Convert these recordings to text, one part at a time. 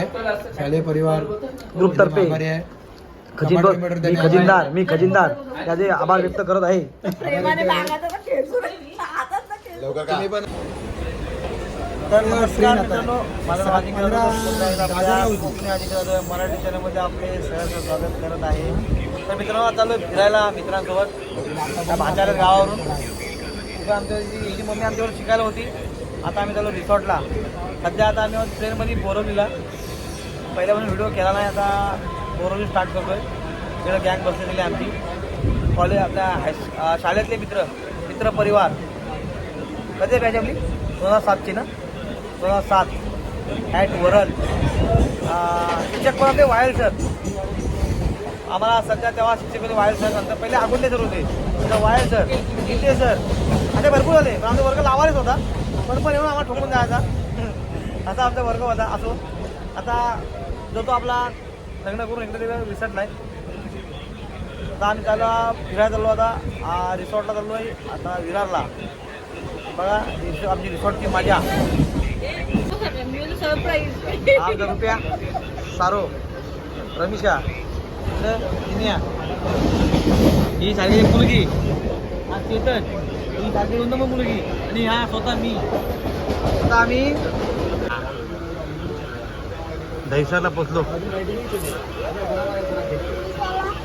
आहे. शालेय परिवार ग्रुप तर्फे आभारी आहे. खजिन टमाटर बिमाटर मी खजिनदार मी खजिनदार. त्याचे आभार व्यक्त करत आहे. तर मराठी चॅनलमध्ये आपले सहर्ष स्वागत करत आहे. तर मित्रांनो आता चालू फिरायला मित्रांसोबत. भाचाऱ्या गावावरून. तिथं आमच्या जी जी मम्मी आमच्यावर शिकायला होती. आता आम्ही चालू रिसॉर्टला. सध्या आता आम्ही ट्रेनमध्ये बोरवलीला पहिल्यापासून व्हिडिओ केला नाही आता कोरोना स्टार्ट करतोय. तिकडे गँग बसलेली आहे आमची. कॉलेज आपल्या हाय शाळेतले मित्र मित्र परिवार. कधी पाहिजे आपली? दोन हजार सातची ना? दोन हजार सात. ॲट वरल. शिक्षक पण आपले वायल सर आम्हाला सध्या तेव्हा शिक्षक होते वायल सर नंतर पहिले आगुंडे सर होते. नंतर वायल सर गीते सर असे भरपूर झाले पण आमचा वर्ग लावायच होता. पण पण येऊन आम्हाला ठोकून द्यायचा. असा आमचा वर्ग होता असो. आता जो तो आपला लग्न करून इकडे तिकडे विसरत नाही. आता आम्ही चालू फिरायला चाललो आता. रिसॉर्टला चाललो आहे. आता विरारला. बघा रिसो- आमची रिसॉर्टची मजा. आमचा रुपया. सारो. रमिशा. इकडं ही सारखी मुलगी. आणि चेतन. ही सारखी दोन मुलगी. आणि हा स्वतः मी. आता आम्ही दहिसरला पोचलो.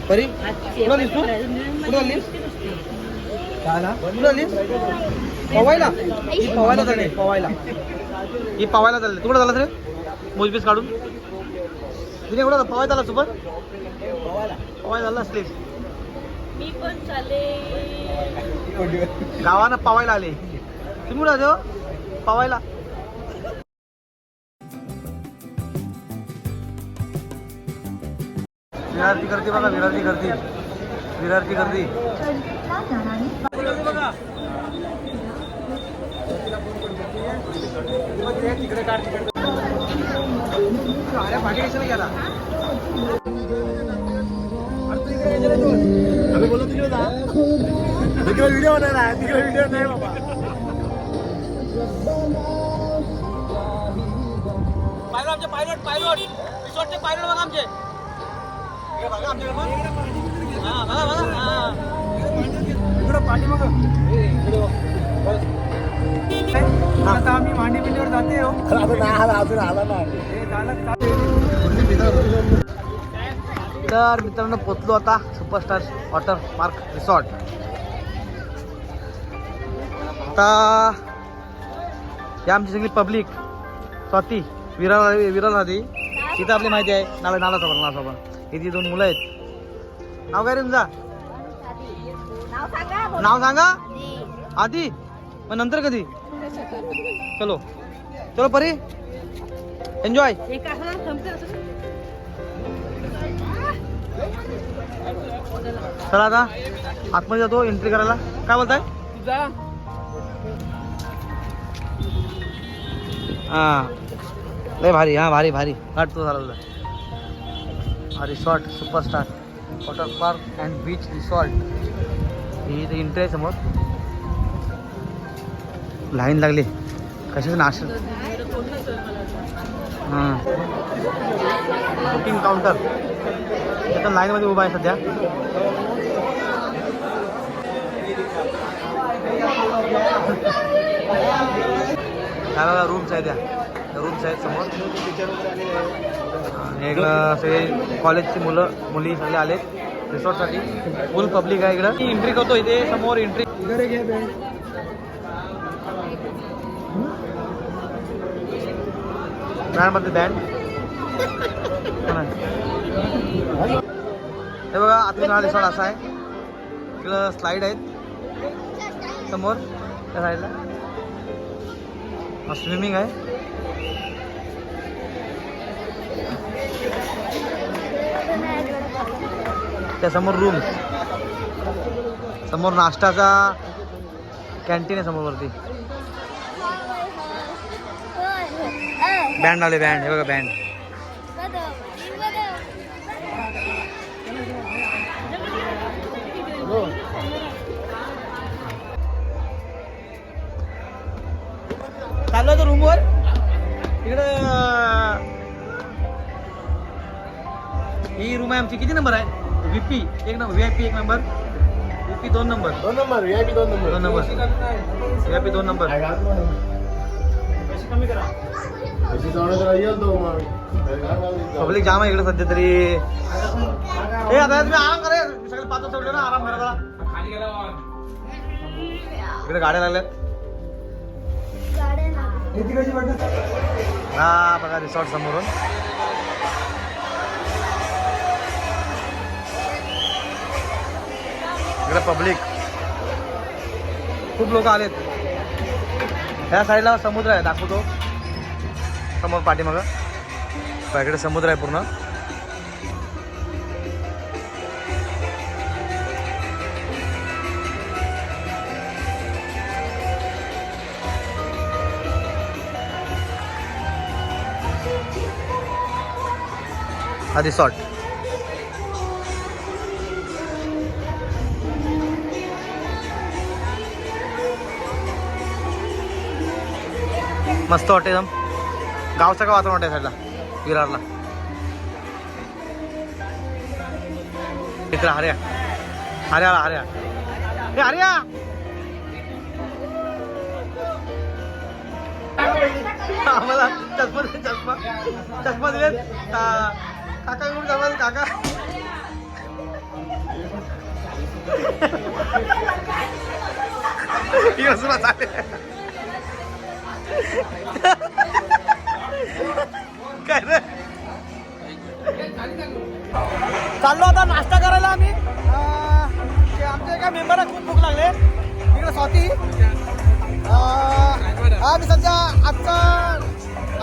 परी कुठं आलीस तू? कुठं आलीस कुठं आलीस पवायला. ही पवायला चालली पवायला. ही पवायला चालली तू कुठं झालास रे? मोजबीस काढून. तिने कुठं पवाय झाला सुपर पवाय झाला असलीस मी पण चाले गावानं पवायला आले. तुम्ही कुठं आले हो? पवायला. व्हिडिओ होणार आहे तिकडे व्हिडिओ नाही बाबा पायलट पायलट पायलट पायलट बघा आमचे इकडं पाठी बघा आता आम्ही मांडी पिंडीवर जाते हो अजून आला तर मित्रांनो पोचलो आता सुपरस्टार वॉटर पार्क रिसॉर्ट. आता या आमची सगळी पब्लिक स्वाती विरार विरार नदी तिथं आपली माहिती आहे नाला नाला सोबत नाला सोबत इथे दोन मुलं आहेत. नाव काय रे तुमचा? नाव सांगा. आधी? मग नंतर कधी? चलो. चलो परी. एन्जॉय. चला आता. आतमध्ये जातो एंट्री करायला. काय बोलताय? हा. लय भारी हा भारी भारी. हट तो झाला तुझा. Resort superstar water park and beach resort ही इथे एंट्री आहे समोर. लाईन लागली. कशाचं नाश? हां. बुकिंग काउंटर इथं लाईनमध्ये उभा आहे सध्या. काय बघा रूम्स आहेत त्या रूम्स आहेत समोर. इकडं सगळे कॉलेजची मुलं मुली सगळे आलेत रिसॉर्टसाठी फुल पब्लिक आहे इकडं. एंट्री करतो इथे समोर एंट्री बँडमध्ये बँड हे. बघा आतून हा रिसॉर्ट असा आहे. इकडं स्लाईड आहेत. समोर त्या साईडला स्विमिंग आहे. त्यासमोर रूम समोर नाश्ताचा कॅन्टीन आहे समोर वरती बँड आले बँड हे बघा बँड चाललो तर रूमवर रूम आहे आमची. किती नंबर आहे? व्हीपी एक नंबर व्ही आय पी एक नंबर व्हीपी दोन नंबर दोन नंबर व्ही दोन नंबर दोन नंबर व्ही आय पी दोन नंबर पैसे पब्लिक जाम आहे इकडे सध्या तरी. हे आता तुम्ही आराम करा. सगळे पाच सोडले ना. आराम करा जरा. इकडे गाड्या लागल्यात. हा बघा रिसॉर्ट समोरून. इकडे पब्लिक खूप लोक आलेत. ह्या साईडला समुद्र आहे दाखवतो. समोर पाठीमागं. इकडे समुद्र आहे पूर्ण. हा रिसॉर्ट. मस्त वाटते एकदम. गावचं का वातावरण वाटतं साईडला विरारला. इकडे हर्या हर्या हर्या हे हर्या आम्हाला चष्मा दे चष्मा. चष्मा दिले काका कोण चष्मा दे काका. ही हसून चालेल. चाललो आता नाश्ता करायला आम्ही. आमच्या एका मेंबरला खूप भूक लागले. तिकडे स्वाती. हा मी सध्या आजचा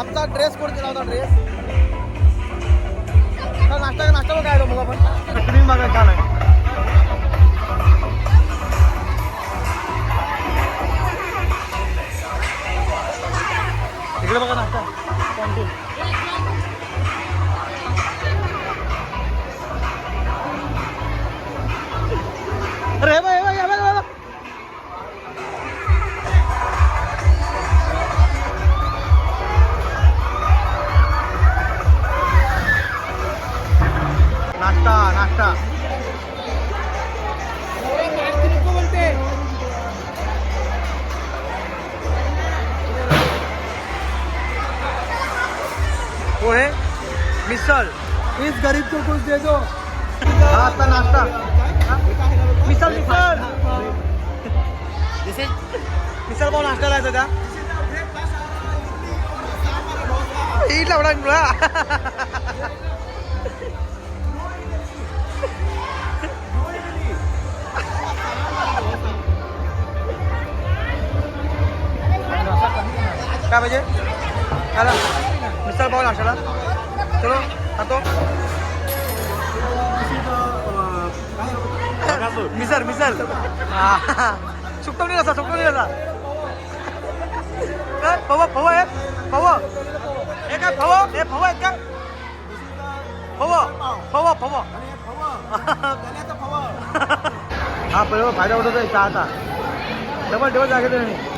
आमचा ड्रेस कोड केला होता ड्रेस नाश्ता नाश्ता बघ काय मग आपण. मागा छान आहे इकडे बघा नाश्ता कॅन्टीन अरे हे बघ, हे बघ, हे बघ, हे बघ. नाश्ता नाश्ता पोहे मिसळ. इस गरीब को कुछ दे दो. आता नाश्ता. हा? मिसळ. मिसळ मिसळ पाव नाश्त्याला आहे सध्या इथला एवढा मुळा. काय पाहिजे? आला मिसळ पाव नाश्त्याला चलो खातो मिसर मिसर सुकतो नाही असा सुकतो नाही असा काय फव फव आहे फव हे काय फव हे फव आहेत काय फव फव फव हा पहिले फायदा उठवतो चहाचा डबल डबल जागे नाही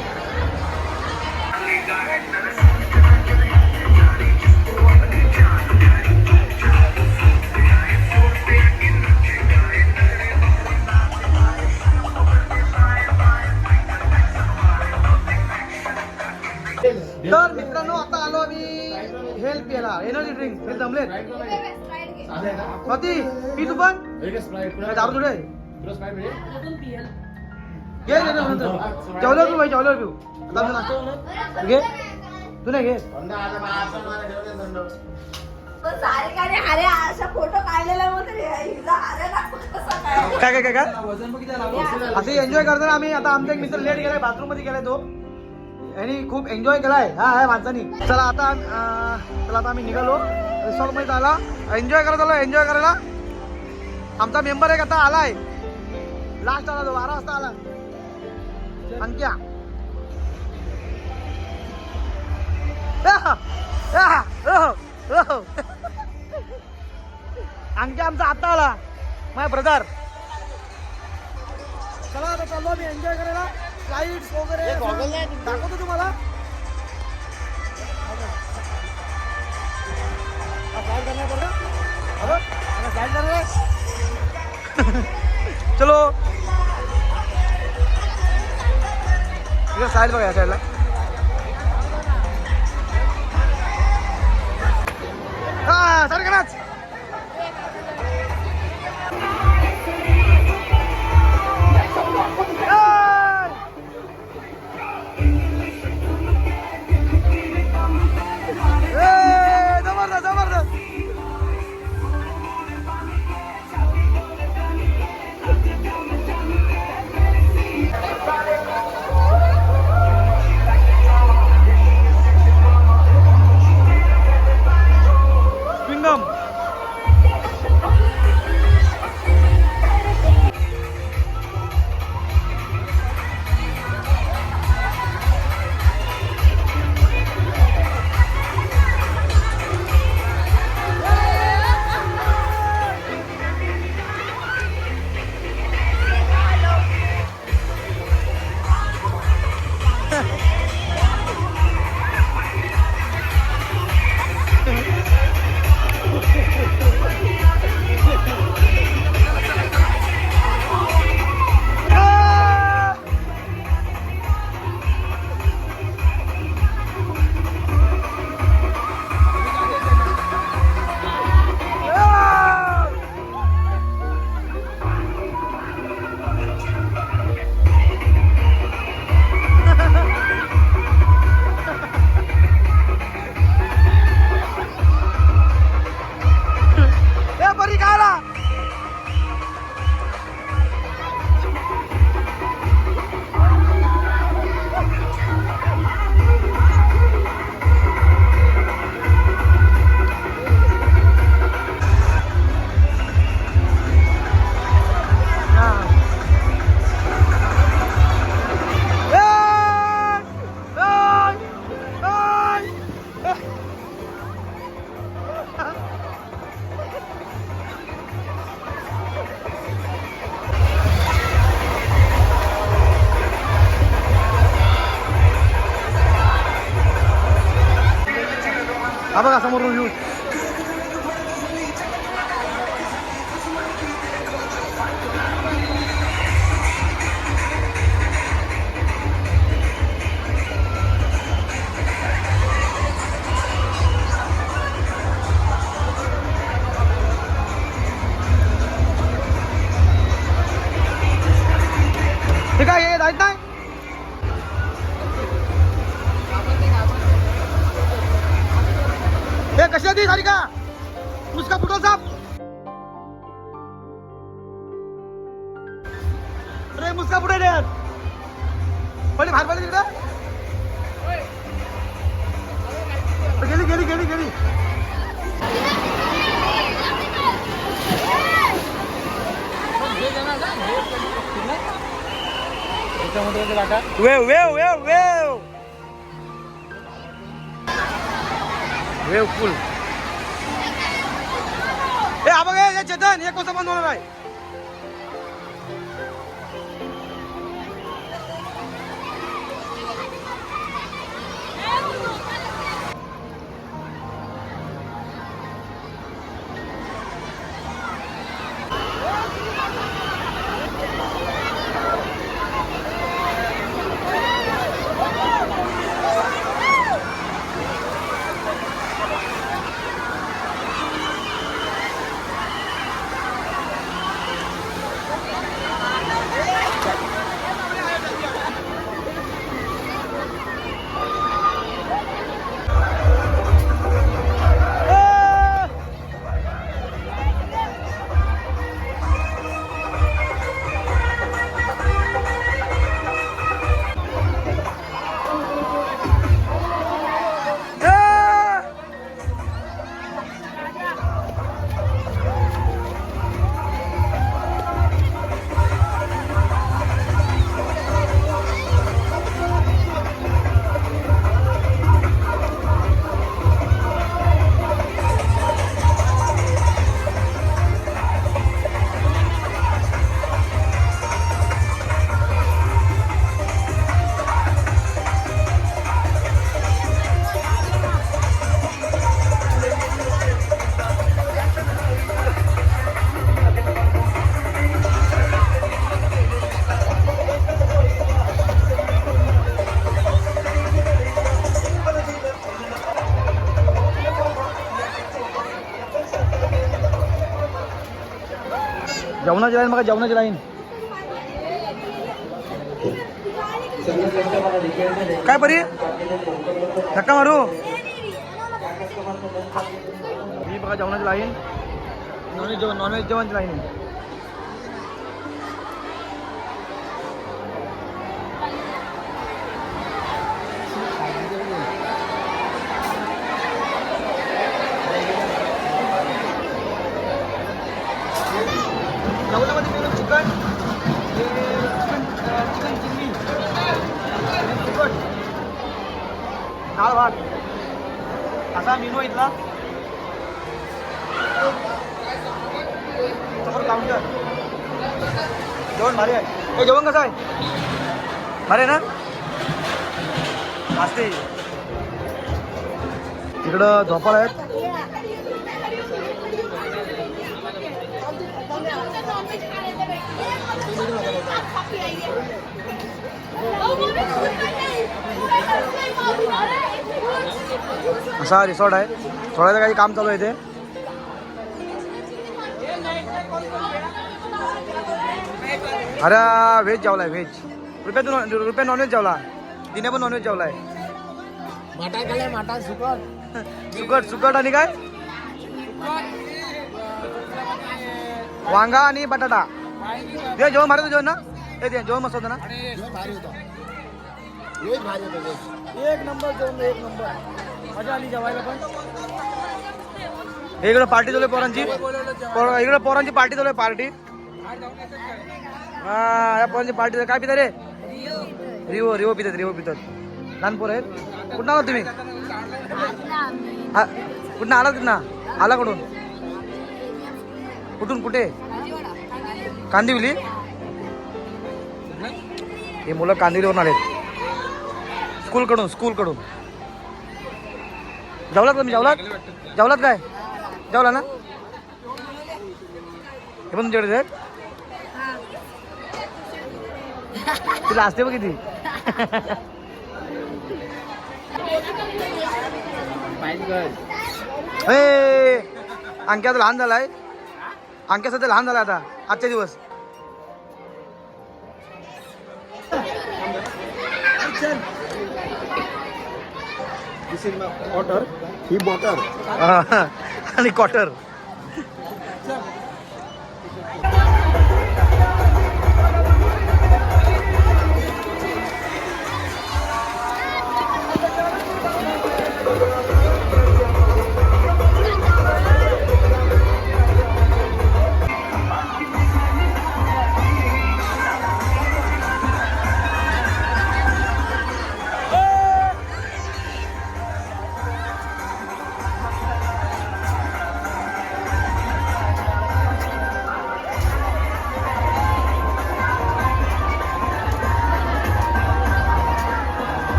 हेल्प याला एनर्जी ड्रिंक हे जमलेत स्वाती पी तू पण? काय दारू थोडे घे घे नंतर जेवल्यावर पिऊ भाई जेवल्यावर पिऊ आता घे. तू नाही घे काय? काय काय काय असे एन्जॉय करताना आम्ही आता आमचा एक मित्र लेट गेलाय बाथरूममध्ये गेलाय तो. यांनी खूप एन्जॉय केलाय. हा आहे माणसानी. चला आता चला आता आम्ही निघालो. रिसॉर्टमध्ये आला. एन्जॉय करत आलो एन्जॉय करायला. आमचा मेंबर एक आता आलाय. लास्ट आला तो बारा वाजता आला. अंक्या. अंक्या आमचा आता आला. माय ब्रदर चला आता चाललो आम्ही एन्जॉय करायला. लाईट्स वगैरे दाखवतो तुम्हाला. चलो. साईड बघा या साईडला हा सारखं कशी ती सारिका मुसका फुटल साप अरे मुसका फुटे देत पहिले भात पडली तिकडं गेली गेली गेली गेली। Wave wave wave wave. Wave full. ए हा बघ हे चेतन एक जेवणाची लाईन बघा जेवणाची लाईन. काय परी? धक्का मारू? ही बघा जेवणाची लाईन. नॉनव्हेज जेवण नॉनव्हेज जेवणची लाईन आहे. असा मेनू आहे इथला जेवण भारी आहे. जेवण कसं आहे? भारी आहे ना? असते. तिकडं झोपाळ आहेत. असा रिसॉर्ट आहे. थोड्याचं काही काम चालू आहे ते अरे व्हेज जेवलाय व्हेज रुपया रुपया नॉनव्हेज जेवला तिने पण नॉनव्हेज केलाय माटा सुकट. सुकट सुकट आणि काय? वांगा आणि बटाटा. ते जेवण भारी होतं जेवण ना? ते जेवण मस्त होतं ना? एक नंबर जेवण एक नंबर. मजा आली जेवायला पण. इकडे पार्टी आहे पोरांची. पोर- इकडे पोरांची पार्टी आहे पार्टी. हा या पोरांची पार्टी काय पितात रे? रिओ रिओ पितात रिओ पितात. लहान पोर आहेत. कुठं आलात तुम्ही? हा, कुठं आलात ना आला कुठून? कुठून कुठे? कांदिवली? हे मुलं कांदिवलीवरून आलेत. स्कूलकडून स्कूलकडून. जेवलात तुम्ही? जेवलात? जेवलात काय? जेवला ना? हे पण तुमच्याकडे आहेत? तुला असते बघ किती. हे अंक्या आता लहान झालाय. अंक्या सध्या लहान झाला आता आजचे दिवस. in my water. He butter. Uh, and he cotter.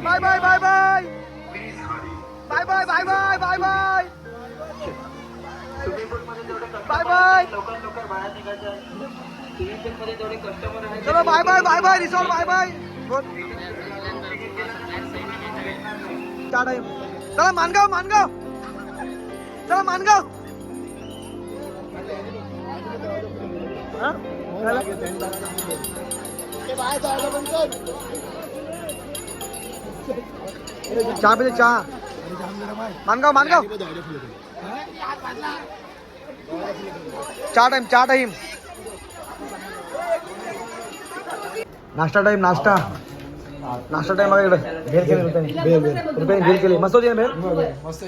Bye bye bye bye. Bye bye bye bye bye bye. Bye bye चलो bye bye bye bye resort bye bye Tata चला मानगाव मानगाव चला मानगाव हां बाय जायला पण चहा पिते चहा. मानगाव मानगाव. चहा टाइम चहा टाइम नाश्ता टाइम नाश्ता. नाश्ता टाइम इकडं. भेल केले रुपयाने भेल केले. मस्त होती ना भेल? मस्त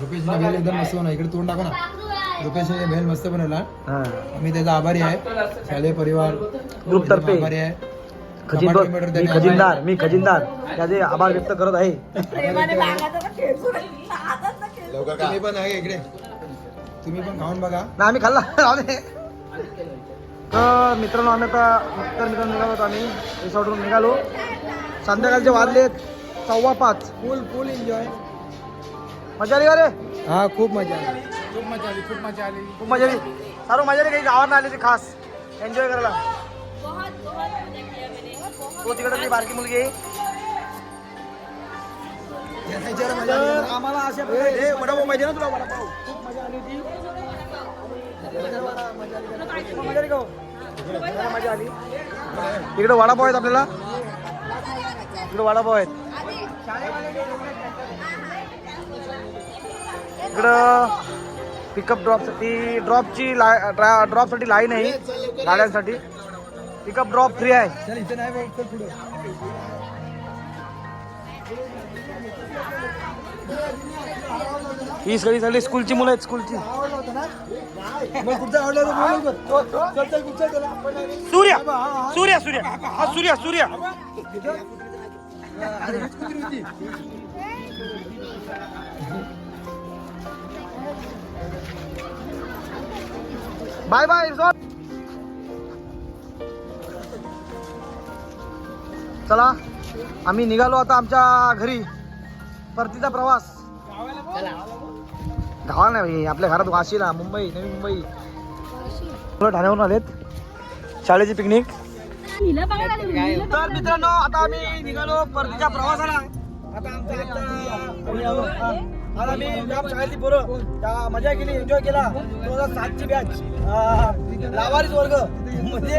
रुपेशने भेल एकदम मस्त बनवला. इकडे तोंड टाका ना. रुपेशने भेल मस्त बनवला. मी त्याचा आभारी आहे. शालेय परिवार. ग्रुप तर्फे आभारी आहे. खजिनदार टमाटर मी खजिनदार मी खजिनदार. त्याचे आभार व्यक्त करत आहे. लवकर तुम्ही पण इकडे. तुम्ही पण खाऊन बघा. ना आम्ही खाल्ला. तर मित्रांनो आम्ही आता तर मित्रांनो निघालो होतो आम्ही. रिसॉर्टवरून निघालो. संध्याकाळचे वाजले सव्वा पाच. फुल फुल एन्जॉय मजा आली का रे? हा खूप मजा आली. खूप मजा आली खूप मजा आली. खूप मजा आली. सर्व मजा आली काही गावात आली ती खास. एन्जॉय करायला. तो तिकडे ती बारकी मुलगी. आम्हाला अशा वडापाव पाहिजे ना तुला वडापाव? खूप मजा आली होती. मजा आली का हो? मला मजा आली इकडे वडापाव आहेत आपल्याला. इकडे वडापाव आहेत. इकडं पिकअप ड्रॉपसाठी ड्रॉपची ड्रॉपसाठी लाईन आहे. गाड्यांसाठी पिकअप ड्रॉप फ्री आहे. चल इथे नाही बघ, चल पुढे. ही सगळी सगळी स्कूलची मुलं आहेत स्कूलची. मग कुठचा आवडला तर बोलू. कर. चल चल कुठचा त्याला. सूर्य! सूर्य सूर्य. हा सूर्य सूर्य. अरे हीच कुत्री होती. बाय बाय चला आम्ही निघालो आता आमच्या घरी. परतीचा प्रवास. गावा नाही भाई आपल्या घरात वाशीला मुंबई नवी मुंबई. ठाण्यावरून आलेत. शाळेची पिकनिक तर मित्रांनो आता आम्ही निघालो परतीच्या प्रवासाला. आता आमचा आज आम्ही जाम शाळेतली पोरं त्या मजा केली एन्जॉय केला. दोन हजार सातची बॅच लावारीच वर्ग. म्हणजे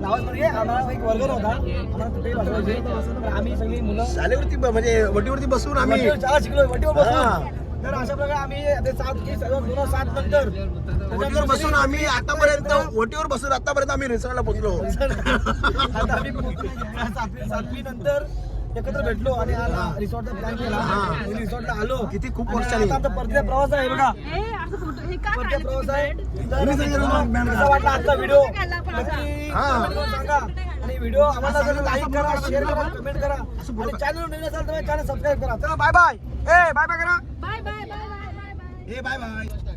लावारीच वर्ग आम्हाला एक वर्ग नव्हता आम्हाला कुठेही बसवायचे. तर आम्ही सगळी मुलं ब- म्हणजे वटीवरती बसून आम्ही वटीवर शिकलो वटीवर हा. बसून तर अशा प्रकारे आम्ही ते सात की सात नंतर वटीवर बसून आम्ही आतापर्यंत वटीवर बसून आतापर्यंत आम्ही रिसॉर्टला पोहोचलो. आता आम्ही सातवी सातवी नंतर एकत्र भेटलो आणि रिसॉर्टचा प्लॅन केला. रिसॉर्टला आलो. किती खूप. आता आमचा परतीचा प्रवास आहे बघा. परतीचा प्रवास आहे. तर वाटला आजचा व्हिडिओ हा. सांगा. आणि व्हिडिओ आम्हाला जर लाईक करा शेअर करा कमेंट करा. आणि चॅनल नवीन असाल तर चॅनल सबस्क्राईब करा. चला बाय बाय ए बाय बाय करा. Bye bye bye bye bye bye. ए बाय बाय